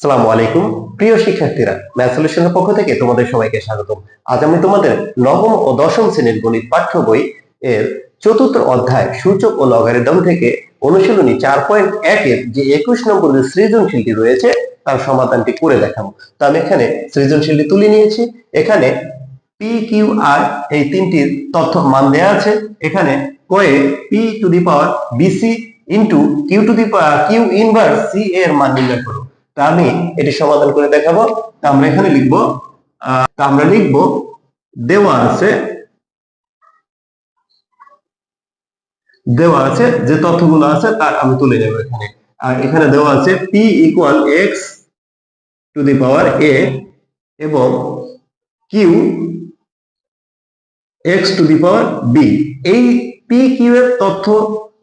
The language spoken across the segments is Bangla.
সালামু আলাইকুম, প্রিয় শিক্ষার্থীরা, ম্যাথ সলিউশনের পক্ষ থেকে তোমাদের সবাইকে স্বাগতম। আজ আমি তোমাদের নবম ও দশম শ্রেণির গণিত পাঠ্য বই এর চতুর্থ অধ্যায় সূচক ও লগারিদম থেকে অনুশীলনী চার পয়েন্ট একের যে একুশ নম্বর যে সৃজনশীলটি রয়েছে, তার সমাধানটি করে দেখাবো। তো আমি এখানে সৃজনশীলটি তুলে নিয়েছি। এখানে পি কিউ আর এই তিনটির তথ্য মান দেওয়া আছে। এখানে কয়ে P to the power BC into Q to the power Q inverse C এর মান নির্ণয় করো। তা আমি এটি সমাধান করে দেখাবো। তা আমরা এখানে লিখব তা আমরা লিখব দেওয়া আছে দেওয়া আছে, যে তথ্যগুলো আছে তার আমি তুলে নেব এখানে। আর এখানে দেওয়া আছে P equal X to the power A এবং Q X to the power B এই পি কিউ এর তথ্য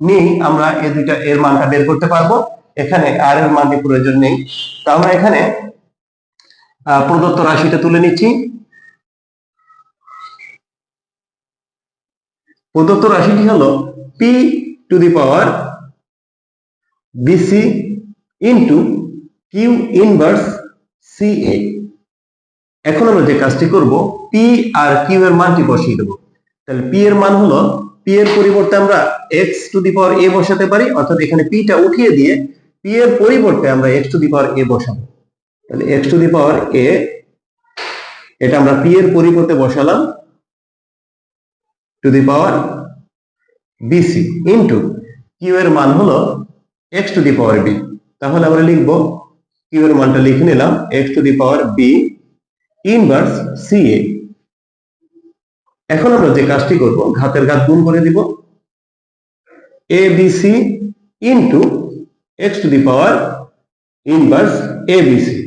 নিয়ে আমরা এই দুইটা এর মানটা বের করতে পারব। এখানে আর এর মানটি প্রয়োজন নেই। তো আমরা এখানে প্রদত্ত রাশিটা তুলে নিচ্ছি। প্রদত্ত রাশিটি হলো P to the power BC into Q inverse C A এখন আমরা যে কাজটি করব পি আর কিউ এর মানটি বসিয়ে দেবো। তাহলে পি এর মান হলো পি এর পরিবর্তে আমরা এক্স টু দি পাওয়ার এ বসাতে পারি, অর্থাৎ এখানে পিটা উঠিয়ে দিয়ে পি এর পরিবর্তে আমরা এক্স টু দি পাওয়ার এ বসাবো। তাহলে এক্স টু দি পাওয়ার এ এটা আমরা পি এর পরিবর্তে বসালাম to the power BC into Q এর মান হলো X to the power B তাহলে আমরা লিখব কিউ এর মানটা লিখে নিলাম X to the power B inverse C A এখন আমরা যে কাজটি করব, ঘাতের ঘাত গুণ করে দিব। A B C into X to the power inverse A B C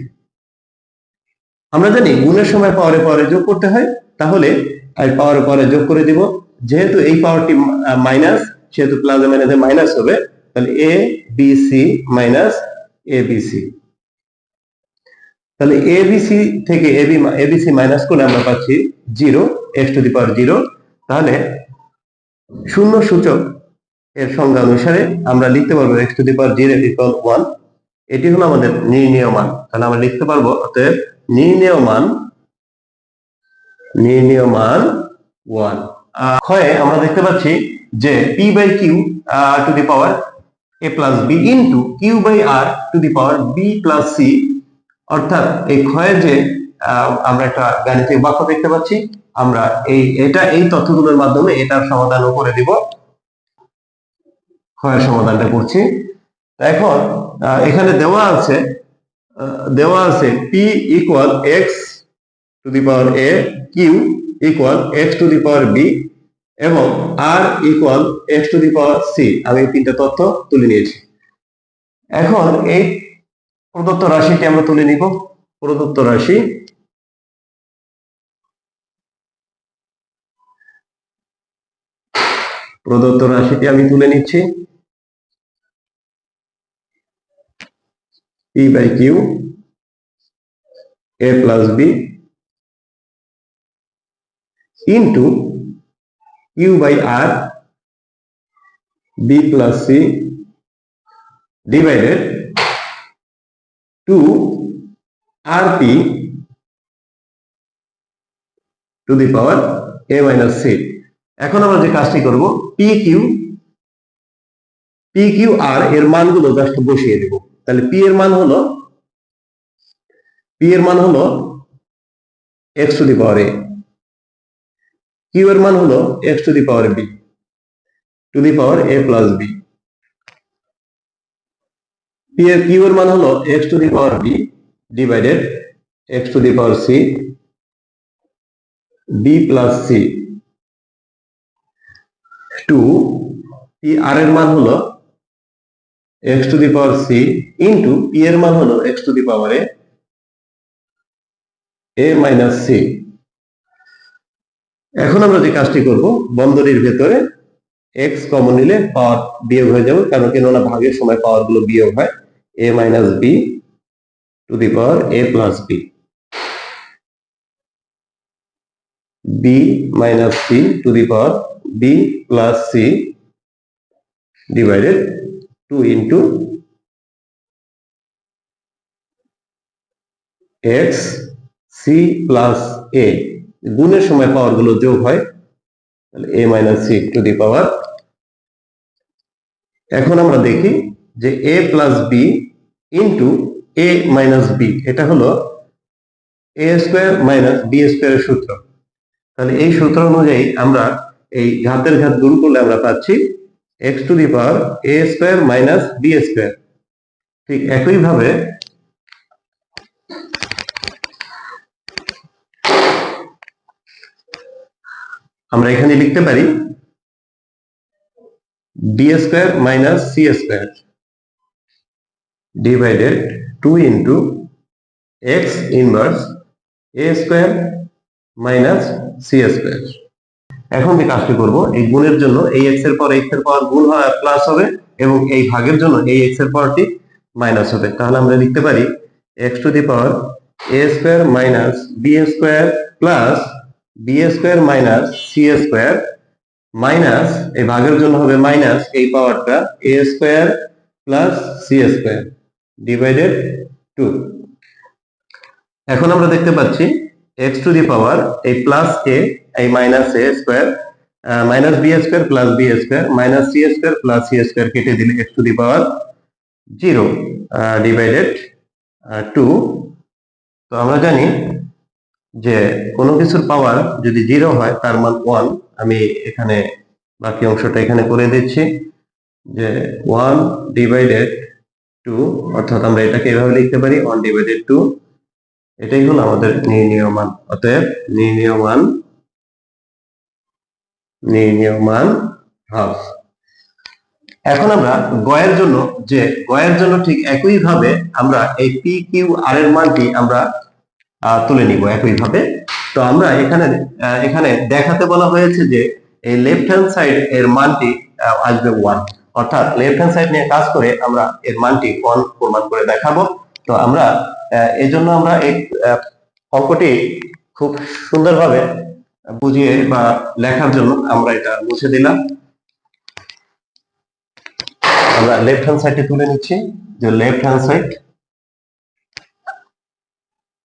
আমরা জানি গুণের সময় পাওয়ারে পাওয়ারে যোগ করতে হয়, তাহলে আর পাওয়ারে পাওয়ারে যোগ করে দিব। যেহেতু এই পাওয়ারটি মাইনাস সেহেতু প্লাসে মাইনাসে মাইনাস হবে, তাহলে A B C minus A B C তাহলে এবিসি থেকে এবি এবিসি মাইনাস করলে আমরা পাচ্ছি zero X to the power zero তাহলে শূন্য সূচক এর সংজ্ঞা অনুসারে আমরা লিখতে পারব X to the power zero equal one এটি হলো আমাদের নির্ণীয় মান। তাহলে আমরা লিখতে পারব, অতএব নির্ণীয় মান নির্ণীয় মান ওয়ান ক্ষয়ে আমরা দেখতে পাচ্ছি যে P by Q to the power A plus B into Q by R to the power B plus C অর্থাৎ এই ক্ষয়ে যে আমরা একটা গাণিতিক বাক্য দেখতে পাচ্ছি, আমরা এই, এটা এই তথ্যগুলোর মাধ্যমে এটার সমাধানও করে দিব। ক্ষয়ের সমাধানটা করছি। এখন এখানে দেওয়া আছে দেওয়া আছে P equal X to the power A Q equal X to the power B এবং R equal X to the power C আমি এই তিনটা তথ্য তুলে নিয়েছি। এখন এই প্রদত্ত রাশিটি আমরা তুলে নিব। প্রদত্ত রাশি প্রদত্ত রাশিটি আমি তুলে নিচ্ছি। P by Q A plus B into Q by R B plus C divided to R P to the power A minus C এখন আমরা যে কাজটি করব P Q P Q R এর মানগুলো জাস্ট বসিয়ে দেব। তাহলে পি এর মান হলো পি এর মান হলো X to the power A Q এর মান হলো X to the power B to the power A plus B P এর কিউ এর মান হলো X to the power B divided X to the power C B plus C to P R এর মান হলো X to the power C into P এর মান হলো X to the power A minus C এখন আমরা যে কাজটি করব, বন্ধনীর ভেতরে এক্স কমন নিলে পাওয়ার বিয়োগ হয়ে যাবে, কারণ কেননা ভাগের সময় পাওয়ারগুলো বিয়োগ হয় A minus B to the power A plus B B minus C to the power B plus C divided to into X C plus A গুণের সময় পাওয়ারগুলো যোগ হয়, তাহলে A minus C to the power এখন আমরা দেখি যে A plus B into A minus B এটা হলো এ স্কোয়ার মাইনাস বি স্কোয়ারের সূত্র। তাহলে এই সূত্র অনুযায়ী আমরা এই ঘাতের ঘাত গুণ করলে আমরা পাচ্ছি X to the power A square minus B square ঠিক একইভাবে আমরা এখানে লিখতে পারি B square minus C square divided to into X inverse A square minus C square এখন যে কাজটি করব। এই গুণের জন্য এই এক্সের পর এক্সের পাওয়ার গুণ হয় প্লাস হবে এবং এই ভাগের জন্য এই এক্সের পাওয়ারটি মাইনাস হবে। তাহলে আমরা লিখতে পারি X to the power A square minus B square plus B square minus C square minus এই ভাগের জন্য হবে মাইনাস এই পাওয়ারটা A square plus C square divided to এখন আমরা দেখতে পাচ্ছি এক্স টু দি পাওয়ার এই প্লাস এ এই minus A square minus B square plus B square minus C square plus C square কেটে দিলে X to the power zero divided to তো আমরা জানি যে কোনো কিছুর পাওয়ার যদি জিরো হয়, তার মান ওয়ান আমি এখানে বাকি অংশটা এখানে করে দিচ্ছি যে ওয়ান ডিভাইডেড টু অর্থাৎ আমরা এটাকে এভাবে লিখতে পারি ওয়ান ডিভাইডেড টু এটাই হলো আমাদের নির্ণীয় মান, অতএব নির্ণীয় মান নির্ণীয় মান হাফ এখন আমরা গয়ের জন্য যে গয়ের জন্য ঠিক একই ভাবে আমরা এই পি কিউ আর এর মানটি আমরা তুলে নিব একই ভাবে তো আমরা এখানে এখানে দেখাতে বলা হয়েছে যে এই লেফট হ্যান্ড সাইড এর মানটি আসবে ওয়ান অর্থাৎ লেফট হ্যান্ড সাইড নিয়ে কাজ করে আমরা এর মানটি ওয়ান প্রমাণ করে দেখাবো। তো আমরা আহ, এই জন্য আমরা এই অঙ্কটি খুব সুন্দরভাবে বুঝিয়ে বা লেখার জন্য আমরা এটা মুছে দিলাম। আমরা লেফট হ্যান্ড সাইডে তুলে নিচ্ছি। যে লেফট হ্যান্ড সাইড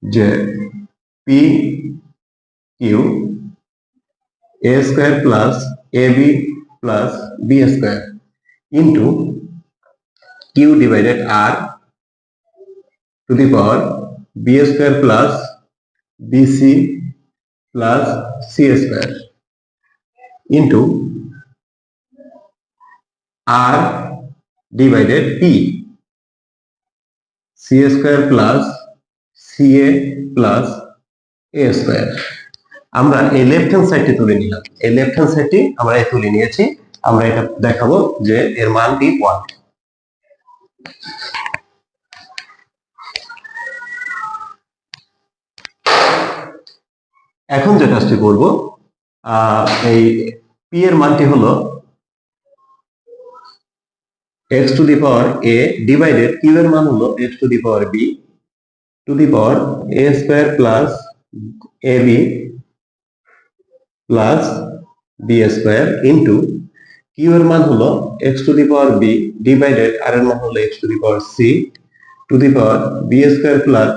যে P Q A square plus A B plus B square into Q divided R to the power B square plus BC plus C square into R divided P C square plus C A plus A square আমরা এই লেফট হ্যান্ড সাইডটি তুলে নিলাম। এই লেফট হ্যান্ড সাইডটি আমরা তুলে নিয়েছি। আমরা এটা দেখাবো যে এর মান মানটি ওয়ান এখন যে কাজটি করব এই পি এর মানটি হলো X to the power A divided Q এর মান হলো X to the power B to the power A square plus A B plus B square into Q এর মান হলো X to the power B divided R এর মান হলো X to the power C to the power B square plus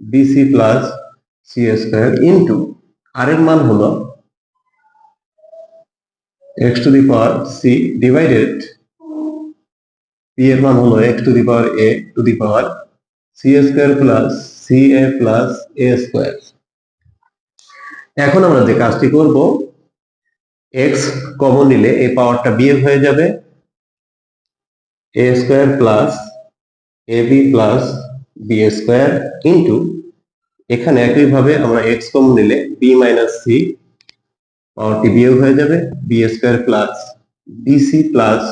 B C plus C square into R এর মান হলো X to the power C divided P এর মান হলো X to the power A to the power C A square plus C A plus A square এখন আমরা যে কাজটি করব এক্স কমন নিলে এই পাওয়ারটা বিয়োগ হয়ে যাবে। A square plus A B plus B square into এখানে একইভাবে আমরা এক্স কম নিলে বি মাইনাস সি পাওয়ারটি বিয়োগ হয়ে যাবে B square plus BC plus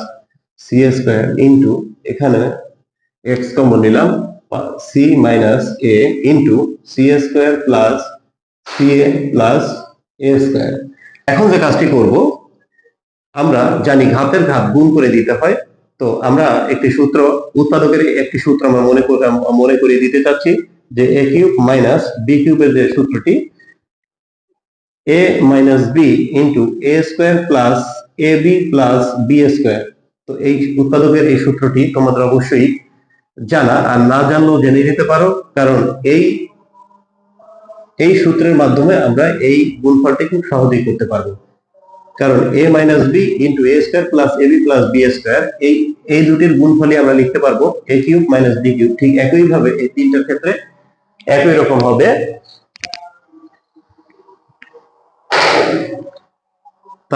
C square into এখানে এক্স কমন নিলাম C minus A into C square plus C A plus A square এখন যে কাজটি করব, আমরা জানি ঘাতের ঘাত গুণ করে দিতে হয়, তো আমরা একটি সূত্র, উৎপাদকের একটি সূত্র আমরা মনে মনে করিয়ে দিতে চাচ্ছি। যে এ কিউব মাইনাস বি কিউবের যে সূত্রটি A minus B into A square plus A B plus B square তো এই উৎপাদকের এই সূত্রটি তোমাদের অবশ্যই জানা আর না জানলেও জেনে নিতে পারো, কারণ এই এই সূত্রের মাধ্যমে আমরা এই গুণফলটি খুব সহজেই করতে পারব। কারণ A minus B into A square plus A B plus B square এই এই দুটির গুণফলই আমরা লিখতে পারব A cube minus B cube ঠিক একইভাবে এই তিনটার ক্ষেত্রে একই রকম হবে।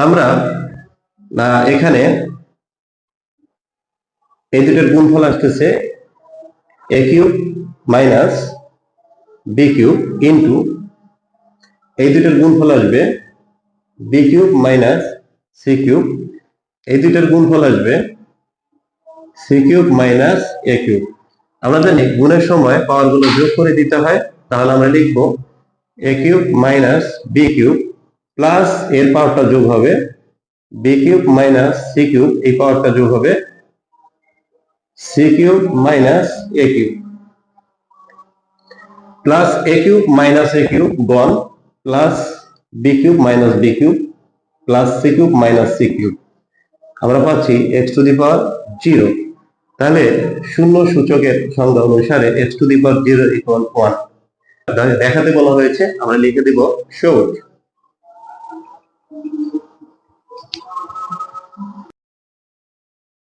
আমরা এখানে এই দুটোর গুণফল আসতেছে A cube minus B cube into এই দুটোর গুণফল আসবে B cube minus C cube. এই দুটোর গুণফল আসবে C cube minus A cube. আমরা জানি গুণের সময় পাওয়ারগুলো যোগ করে দিতে হয়, তাহলে আমরা লিখব A cube minus B cube plus এর পাওয়ারটা যোগ হবে B cube minus C cube এই পাওয়ারটা যোগ হবে C cube minus A cube plus A cube minus A cube gone plus B cube minus B cube plus C cube minus C cube আমরা পাচ্ছি X to the power zero তাহলে শূন্য সূচকের সংজ্ঞা অনুসারে X to the power zero equal one দেখাতে বলা হয়েছে, আমরা লিখে দিব শোট